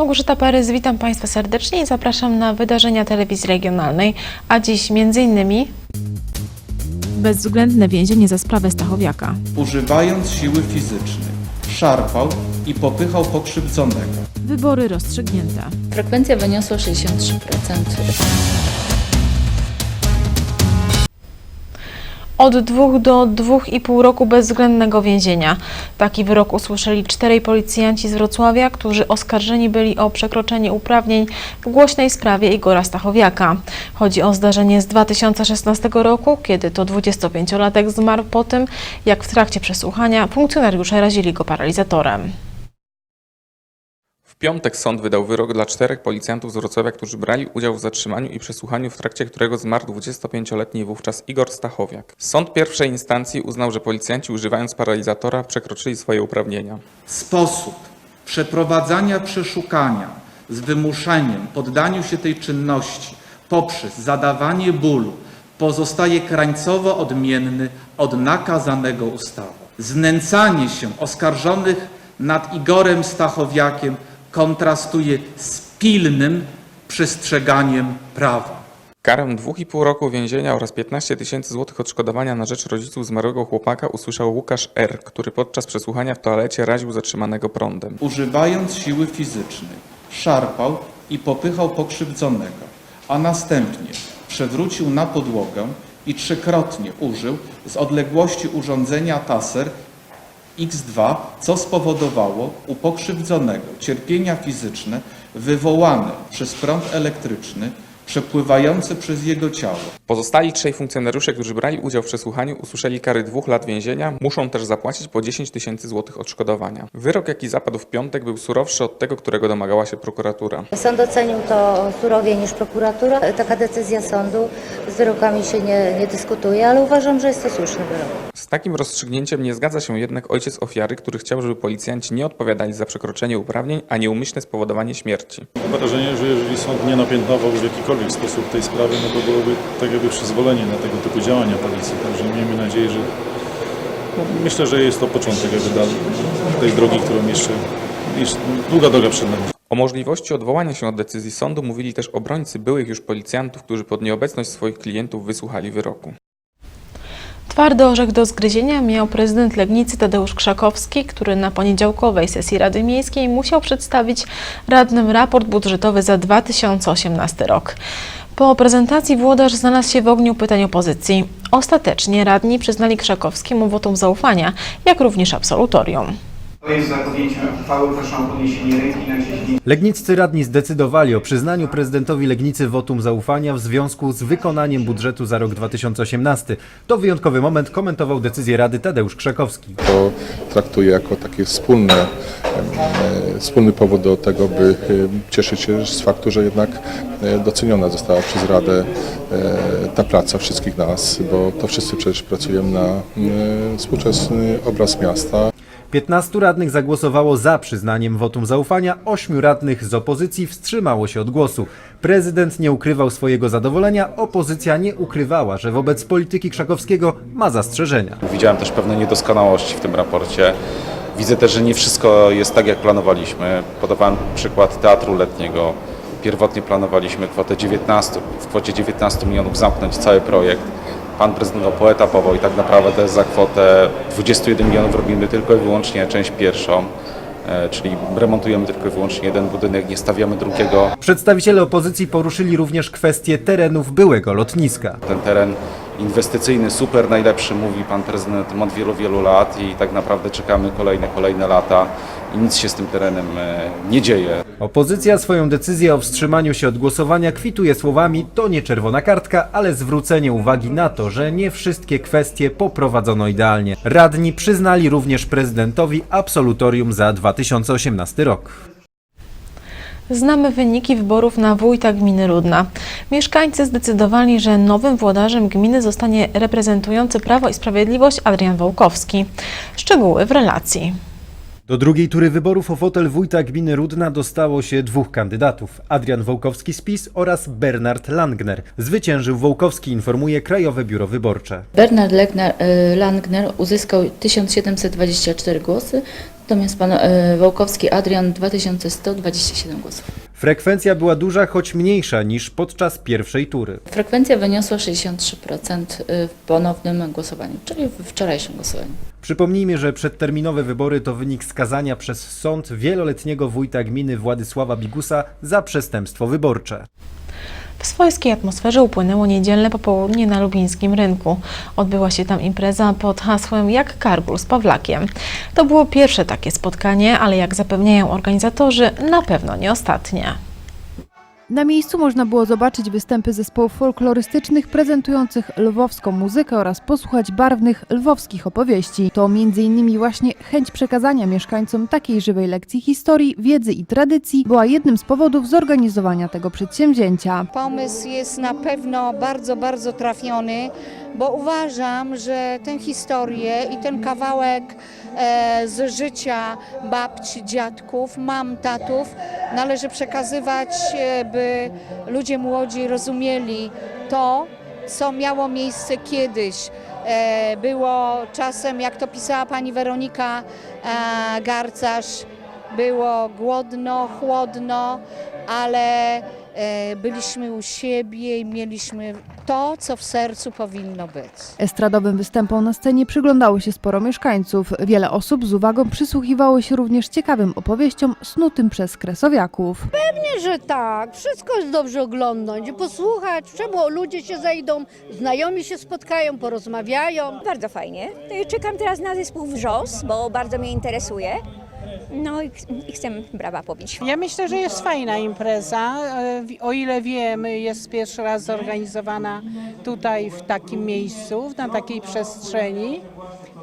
Małgorzata Parys, witam Państwa serdecznie i zapraszam na wydarzenia telewizji regionalnej, a dziś między innymi bezwzględne więzienie za sprawę Stachowiaka. używając siły fizycznej, szarpał i popychał pokrzywdzonego. Wybory rozstrzygnięte. Frekwencja wyniosła 63%. Od dwóch do dwóch i pół roku bezwzględnego więzienia. Taki wyrok usłyszeli czterej policjanci z Wrocławia, którzy oskarżeni byli o przekroczenie uprawnień w głośnej sprawie Igora Stachowiaka. Chodzi o zdarzenie z 2016 roku, kiedy to 25-latek zmarł po tym, jak w trakcie przesłuchania funkcjonariusze razili go paralizatorem. Piątek sąd wydał wyrok dla czterech policjantów z Wrocławia, którzy brali udział w zatrzymaniu i przesłuchaniu, w trakcie którego zmarł 25-letni wówczas Igor Stachowiak. Sąd pierwszej instancji uznał, że policjanci używając paralizatora przekroczyli swoje uprawnienia. Sposób przeprowadzania przeszukania z wymuszeniem poddaniu się tej czynności poprzez zadawanie bólu pozostaje krańcowo odmienny od nakazanego ustawą. Znęcanie się oskarżonych nad Igorem Stachowiakiem kontrastuje z pilnym przestrzeganiem prawa. Karę 2,5 roku więzienia oraz 15 tysięcy złotych odszkodowania na rzecz rodziców zmarłego chłopaka usłyszał Łukasz R., który podczas przesłuchania w toalecie raził zatrzymanego prądem. używając siły fizycznej, szarpał i popychał pokrzywdzonego, a następnie przewrócił na podłogę i trzykrotnie użył z odległości urządzenia taser X2, co spowodowało u pokrzywdzonego cierpienia fizyczne wywołane przez prąd elektryczny przepływający przez jego ciało. Pozostali trzej funkcjonariusze, którzy brali udział w przesłuchaniu, usłyszeli kary dwóch lat więzienia, muszą też zapłacić po 10 tysięcy złotych odszkodowania. Wyrok, jaki zapadł w piątek, był surowszy od tego, którego domagała się prokuratura. Sąd ocenił to surowiej niż prokuratura. Taka decyzja sądu z wyrokami się nie, nie dyskutuje, ale uważam, że jest to słuszny wyrok. Z takim rozstrzygnięciem nie zgadza się jednak ojciec ofiary, który chciał, żeby policjanci nie odpowiadali za przekroczenie uprawnień, a nieumyślne spowodowanie śmierci. Mam wrażenie, że jeżeli sąd nie napiętnował w jakikolwiek sposób tej sprawy, no to byłoby tak jakby przyzwolenie na tego typu działania policji. Także miejmy nadzieję, że no, myślę, że jest to początek jakby dal- tej drogi, którą jeszcze długa droga przed nami. O możliwości odwołania się od decyzji sądu mówili też obrońcy byłych już policjantów, którzy pod nieobecność swoich klientów wysłuchali wyroku. Twardy orzech do zgryzienia miał prezydent Legnicy Tadeusz Krzakowski, który na poniedziałkowej sesji Rady Miejskiej musiał przedstawić radnym raport budżetowy za 2018 rok. Po prezentacji włodarz znalazł się w ogniu pytań opozycji. Ostatecznie radni przyznali Krzakowskiemu wotum zaufania, jak również absolutorium. To jest za podjęciem uchwały. Proszę o podniesienie ręki na gdzieś Legniccy radni zdecydowali o przyznaniu prezydentowi Legnicy wotum zaufania w związku z wykonaniem budżetu za rok 2018. To wyjątkowy moment komentował decyzję Rady Tadeusz Krzakowski. to traktuję jako takie wspólne, e, wspólny powód do tego, by e, cieszyć się z faktu, że jednak e, doceniona została przez Radę e, ta praca wszystkich nas, bo to wszyscy przecież pracujemy na e, współczesny obraz miasta. 15 radnych zagłosowało za przyznaniem wotum zaufania, 8 radnych z opozycji wstrzymało się od głosu. Prezydent nie ukrywał swojego zadowolenia, opozycja nie ukrywała, że wobec polityki Krzakowskiego ma zastrzeżenia. Widziałem też pewne niedoskonałości w tym raporcie. Widzę też, że nie wszystko jest tak, jak planowaliśmy. Podawałem przykład teatru letniego. Pierwotnie planowaliśmy kwotę 19, w kwocie 19 milionów zamknąć cały projekt. Pan prezydent go poetapował i tak naprawdę za kwotę 21 milionów robimy tylko i wyłącznie część pierwszą, e, czyli remontujemy tylko i wyłącznie jeden budynek, nie stawiamy drugiego. Przedstawiciele opozycji poruszyli również kwestię terenów byłego lotniska. Ten teren inwestycyjny, super, najlepszy, mówi pan prezydent od wielu, wielu lat i tak naprawdę czekamy kolejne, kolejne lata i nic się z tym terenem e, nie dzieje. Opozycja swoją decyzję o wstrzymaniu się od głosowania kwituje słowami to nie czerwona kartka, ale zwrócenie uwagi na to, że nie wszystkie kwestie poprowadzono idealnie. Radni przyznali również prezydentowi absolutorium za 2018 rok. Znamy wyniki wyborów na wójta gminy Rudna. Mieszkańcy zdecydowali, że nowym włodarzem gminy zostanie reprezentujący Prawo i Sprawiedliwość Adrian Wołkowski. Szczegóły w relacji. Do drugiej tury wyborów o fotel wójta gminy Rudna dostało się dwóch kandydatów. Adrian Wołkowski z PiS oraz Bernard Langner. Zwyciężył Wołkowski, informuje Krajowe Biuro Wyborcze. Bernard e, Langner uzyskał 1724 głosy, natomiast pan e, Wołkowski Adrian 2127 głosów. Frekwencja była duża, choć mniejsza niż podczas pierwszej tury. Frekwencja wyniosła 63% w ponownym głosowaniu, czyli w wczorajszym głosowaniu. Przypomnijmy, że przedterminowe wybory to wynik skazania przez sąd wieloletniego wójta gminy Władysława Bigusa za przestępstwo wyborcze. W swojskiej atmosferze upłynęło niedzielne popołudnie na lubińskim rynku. Odbyła się tam impreza pod hasłem Jak Kargul z Pawlakiem. To było pierwsze takie spotkanie, ale jak zapewniają organizatorzy, na pewno nie ostatnie. Na miejscu można było zobaczyć występy zespołów folklorystycznych prezentujących lwowską muzykę oraz posłuchać barwnych lwowskich opowieści. To m.in. właśnie chęć przekazania mieszkańcom takiej żywej lekcji historii, wiedzy i tradycji była jednym z powodów zorganizowania tego przedsięwzięcia. Pomysł jest na pewno bardzo, bardzo trafiony, bo uważam, że tę historię i ten kawałek e, z życia babci, dziadków, mam, tatów należy przekazywać, e, by ludzie młodzi rozumieli to, co miało miejsce kiedyś. E, było czasem, jak to pisała pani Weronika Garcarz, było głodno, chłodno, ale byliśmy u siebie i mieliśmy to, co w sercu powinno być. Estradowym występom na scenie przyglądało się sporo mieszkańców. Wiele osób z uwagą przysłuchiwało się również ciekawym opowieściom snutym przez kresowiaków. Nie, że tak. Wszystko jest dobrze oglądać, posłuchać, czemu ludzie się zejdą, znajomi się spotkają, porozmawiają. Bardzo fajnie. Czekam teraz na zespół Wrzos, bo bardzo mnie interesuje. No i, i chcę brawa pobić. Ja myślę, że jest fajna impreza. E, O ile wiem, jest pierwszy raz zorganizowana tutaj w takim miejscu, na takiej przestrzeni.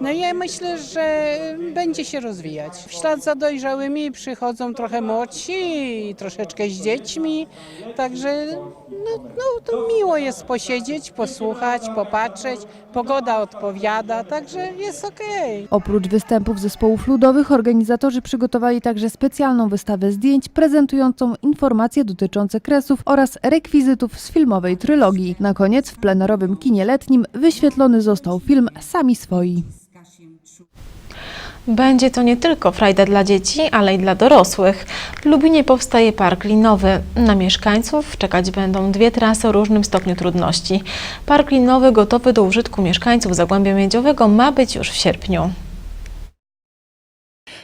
No i ja myślę, że będzie się rozwijać. W ślad za dojrzałymi przychodzą trochę młodsi, troszeczkę z dziećmi, także no, no, to miło jest posiedzieć, posłuchać, popatrzeć. Pogoda odpowiada, także jest okej. Oprócz występów zespołów ludowych, organizatorzy przygotowali także specjalną wystawę zdjęć prezentującą informacje dotyczące kresów oraz rekwizytów z filmowej trylogii. Na koniec w plenerowym kinie letnim wyświetlony został film Sami Swoi. Będzie to nie tylko frajda dla dzieci, ale i dla dorosłych. W Lubinie powstaje park linowy. Na mieszkańców czekać będą dwie trasy o różnym stopniu trudności. Park linowy gotowy do użytku mieszkańców Zagłębia Miedziowego ma być już w sierpniu.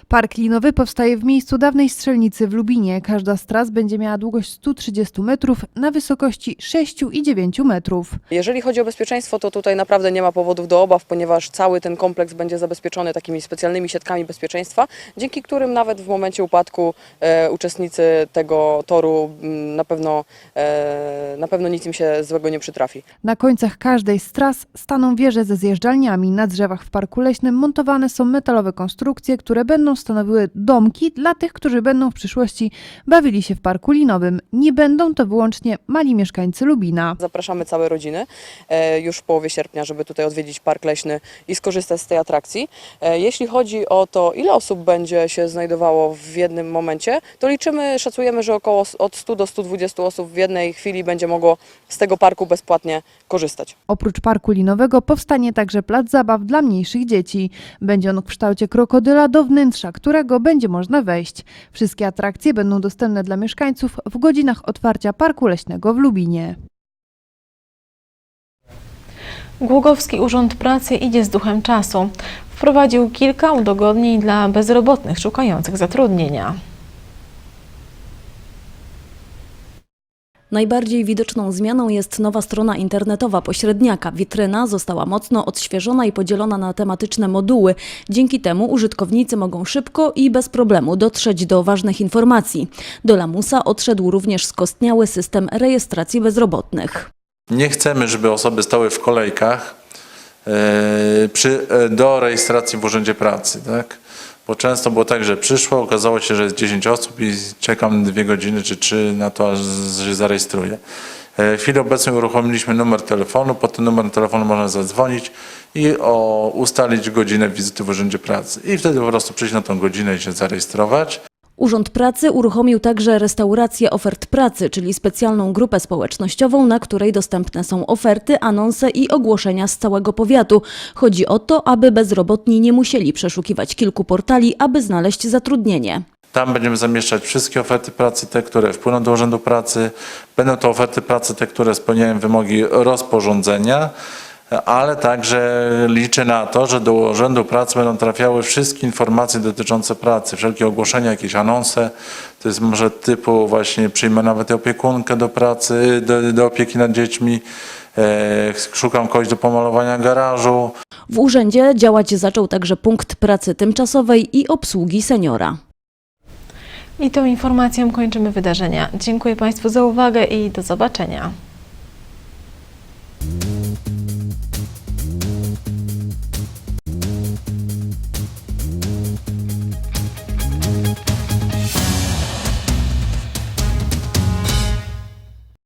Park linowy powstaje w miejscu dawnej strzelnicy w Lubinie. Każda z tras będzie miała długość 130 metrów na wysokości 6 i 9 metrów. Jeżeli chodzi o bezpieczeństwo, to tutaj naprawdę nie ma powodów do obaw, ponieważ cały ten kompleks będzie zabezpieczony takimi specjalnymi siatkami bezpieczeństwa, dzięki którym nawet w momencie upadku e, uczestnicy tego toru m, na pewno, e, na pewno nic im się złego nie przytrafi. Na końcach każdej z tras staną wieże ze zjeżdżalniami. Na drzewach w parku leśnym montowane są metalowe konstrukcje, które będą stanowiły domki dla tych, którzy będą w przyszłości bawili się w parku linowym. Nie będą to wyłącznie mali mieszkańcy Lubina. Zapraszamy całe rodziny e, już w połowie sierpnia, żeby tutaj odwiedzić park leśny i skorzystać z tej atrakcji. E, Jeśli chodzi o to, ile osób będzie się znajdowało w jednym momencie, to liczymy, szacujemy, że około s- od 100 do 120 osób w jednej chwili będzie mogło z tego parku bezpłatnie korzystać. Oprócz parku linowego powstanie także plac zabaw dla mniejszych dzieci. Będzie on w kształcie krokodyla, do wnętrza którego będzie można wejść. Wszystkie atrakcje będą dostępne dla mieszkańców w godzinach otwarcia parku leśnego w Lubinie. Głogowski Urząd Pracy idzie z duchem czasu. Wprowadził kilka udogodnień dla bezrobotnych szukających zatrudnienia. Najbardziej widoczną zmianą jest nowa strona internetowa pośredniaka. Witryna została mocno odświeżona i podzielona na tematyczne moduły. Dzięki temu użytkownicy mogą szybko i bez problemu dotrzeć do ważnych informacji. Do lamusa odszedł również skostniały system rejestracji bezrobotnych. Nie chcemy, żeby osoby stały w kolejkach e, przy, e, do rejestracji w Urzędzie Pracy, tak? Bo często było tak, że przyszło, okazało się, że jest 10 osób i czekam dwie godziny czy trzy na to, aż się zarejestruję. E, W chwili obecnej uruchomiliśmy numer telefonu, pod ten numer telefonu można zadzwonić i o, ustalić godzinę wizyty w Urzędzie Pracy. I wtedy po prostu przyjść na tą godzinę i się zarejestrować. Urząd Pracy uruchomił także restaurację ofert pracy, czyli specjalną grupę społecznościową, na której dostępne są oferty, anonse i ogłoszenia z całego powiatu. Chodzi o to, aby bezrobotni nie musieli przeszukiwać kilku portali, aby znaleźć zatrudnienie. Tam będziemy zamieszczać wszystkie oferty pracy, te, które wpłyną do Urzędu Pracy. Będą to oferty pracy, te, które spełniają wymogi rozporządzenia, ale także liczę na to, że do Urzędu Pracy będą trafiały wszystkie informacje dotyczące pracy, wszelkie ogłoszenia, jakieś anonse. To jest może typu właśnie przyjmę nawet opiekunkę do pracy, do, do opieki nad dziećmi, e, szukam kogoś do pomalowania garażu. W urzędzie działać zaczął także punkt pracy tymczasowej i obsługi seniora. I tą informacją kończymy wydarzenia. Dziękuję Państwu za uwagę i do zobaczenia.